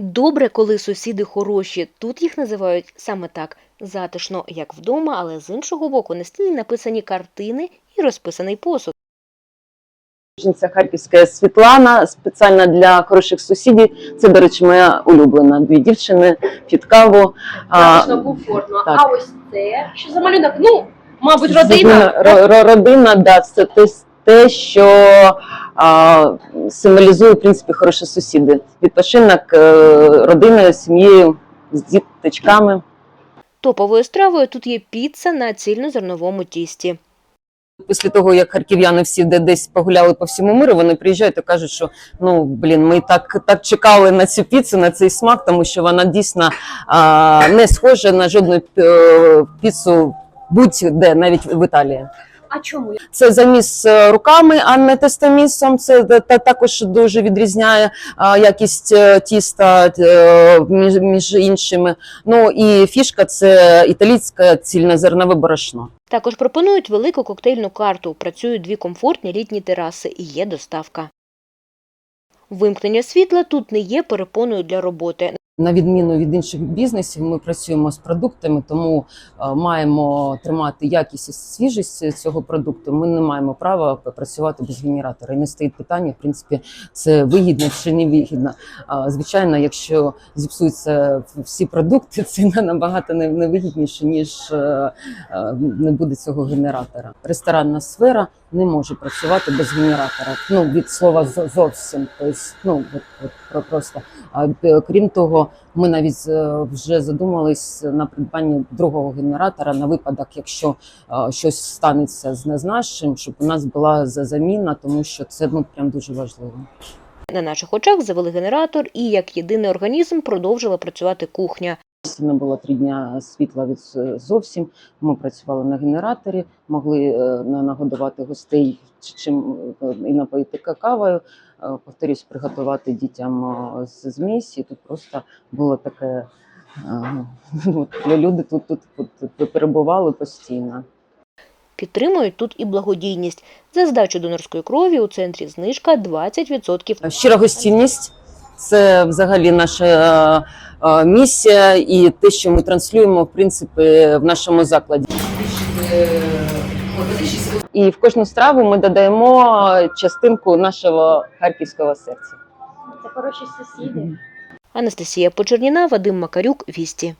Добре, коли сусіди хороші. Тут їх називають саме так затишно, як вдома, але з іншого боку на стіні написані картини і розписаний посуд. Жінця Харківська Світлана спеціально для хороших сусідів. Це, до речі, моя улюблена. Дві дівчини під каву. А, Затишно, комфортно. так. А ось це що за малюнок? Ну, мабуть, родина. Родина, ро- ро- родина да, це те, що символізує в принципі хороші сусіди. Відпочинок е, родиною, сім'єю, з діточками. Топовою стравою тут є піца на цільнозерновому тісті. Після того, як харків'яни всі де десь погуляли по всьому миру, вони приїжджають і кажуть, що ну блін, ми так, так чекали на цю піцу, на цей смак, тому що вона дійсно а, не схожа на жодну е, піцу будь-де, навіть в Італії. А чому? Це заміс е, руками, а не тестомісом. Це та- та- також дуже відрізняє якість е, тіста е, між, між іншими. Ну і фішка це італійське цільнозернове борошно. Також пропонують велику коктейльну карту. Працюють дві комфортні літні тераси і є доставка. Вимкнення світла тут не є перепоною для роботи. На відміну від інших бізнесів, ми працюємо з продуктами, тому е, маємо тримати якість і свіжість цього продукту. Ми не маємо права працювати без генератора. І не стоїть питання, в принципі, це вигідно чи не вигідно. Звичайно, якщо зіпсуються всі продукти, це набагато не- невигідніше, ніж е, е, не буде цього генератора. Ресторанна сфера не може працювати без генератора. Ну від слова зовсім. Тобто, ну от, от про- просто. А крім того, ми навіть е, вже задумались на придбанні другого генератора на випадок, якщо е, щось станеться з не з нашим, щоб у нас була за- заміна, тому що це ну прям дуже важливо. На наших очах завели генератор і як єдиний організм продовжила працювати кухня. Не було три дня світла від зовсім. Ми працювали на генераторі, могли е, нагодувати гостей чим е, і напоїти какавою. Е, Повторюсь, приготувати дітям з змісі. Тут просто було таке. е, Люди тут, тут, тут перебували постійно. Підтримують тут і благодійність. За здачу донорської крові у центрі знижка 20%. Щира гостинність це взагалі наша е, е, місія і те, що ми транслюємо в принципі в нашому закладі. І в кожну страву ми додаємо частинку нашого харківського серця. Це хороші сусіди. Анастасія Почерніна, Вадим Макарюк, Вісті.